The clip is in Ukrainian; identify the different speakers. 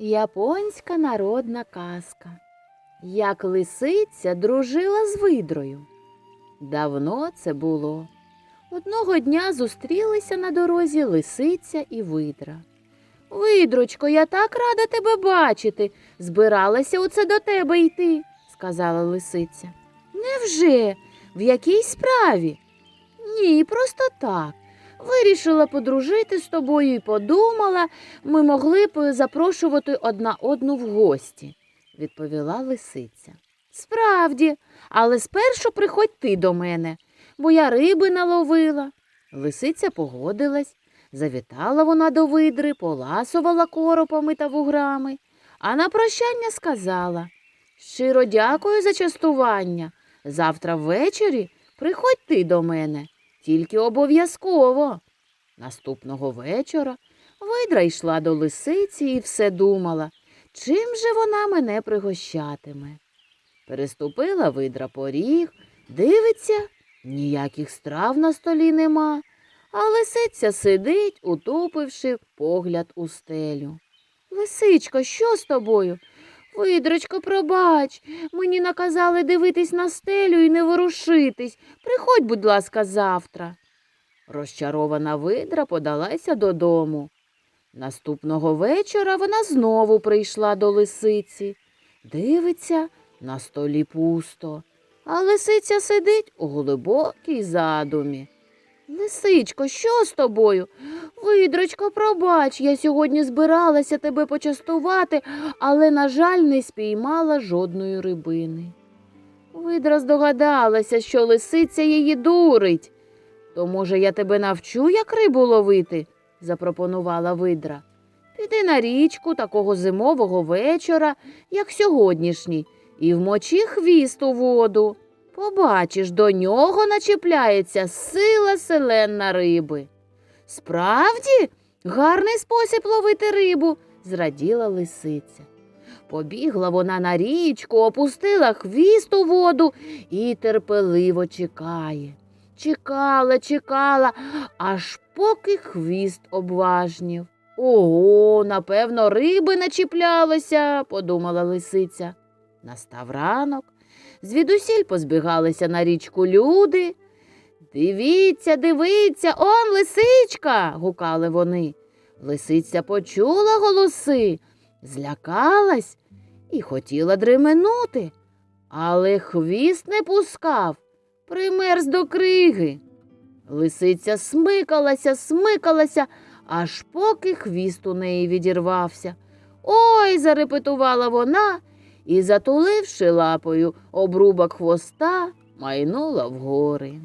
Speaker 1: Японська народна казка. Як лисиця дружила з видрою. Давно це було. Одного дня зустрілися на дорозі лисиця і видра. Видрочко, я так рада тебе бачити. Збиралася оце до тебе йти, сказала лисиця. Невже? В якій справі? Ні, просто так. Вирішила подружити з тобою і подумала, ми могли б запрошувати одна одну в гості, відповіла лисиця. Справді, але спершу приходь ти до мене, бо я риби наловила. Лисиця погодилась, завітала вона до видри, поласувала коропами та вуграми, а на прощання сказала Щиро дякую за частування. Завтра ввечері приходь ти до мене, тільки обов'язково. Наступного вечора видра йшла до лисиці і все думала, чим же вона мене пригощатиме. Переступила видра поріг, дивиться, ніяких страв на столі нема, а лисиця сидить, утупивши погляд у стелю. Лисичко, що з тобою? Видрочко, пробач, мені наказали дивитись на стелю і не ворушитись. Приходь, будь ласка, завтра. Розчарована видра подалася додому. Наступного вечора вона знову прийшла до лисиці. Дивиться, на столі пусто, а лисиця сидить у глибокій задумі. Лисичко, що з тобою? Видрочко, пробач, я сьогодні збиралася тебе почастувати, але, на жаль, не спіймала жодної рибини. Видра здогадалася, що лисиця її дурить. То, може, я тебе навчу, як рибу ловити? запропонувала видра. Піди на річку такого зимового вечора, як сьогоднішній, і вмочи хвіст у воду. Побачиш, до нього начіпляється сила селенна риби. Справді, гарний спосіб ловити рибу, зраділа лисиця. Побігла вона на річку, опустила хвіст у воду і терпеливо чекає. Чекала, чекала, аж поки хвіст обважнів. Ого, напевно, риби начіплялися, подумала лисиця. Настав ранок. Звідусіль позбігалися на річку люди. Дивіться, дивіться, он лисичка. гукали вони. Лисиця почула голоси, злякалась і хотіла дременути, але хвіст не пускав, примерз до криги. Лисиця смикалася, смикалася, аж поки хвіст у неї відірвався. Ой, зарепетувала вона і, затуливши лапою обрубок хвоста, майнула вгори.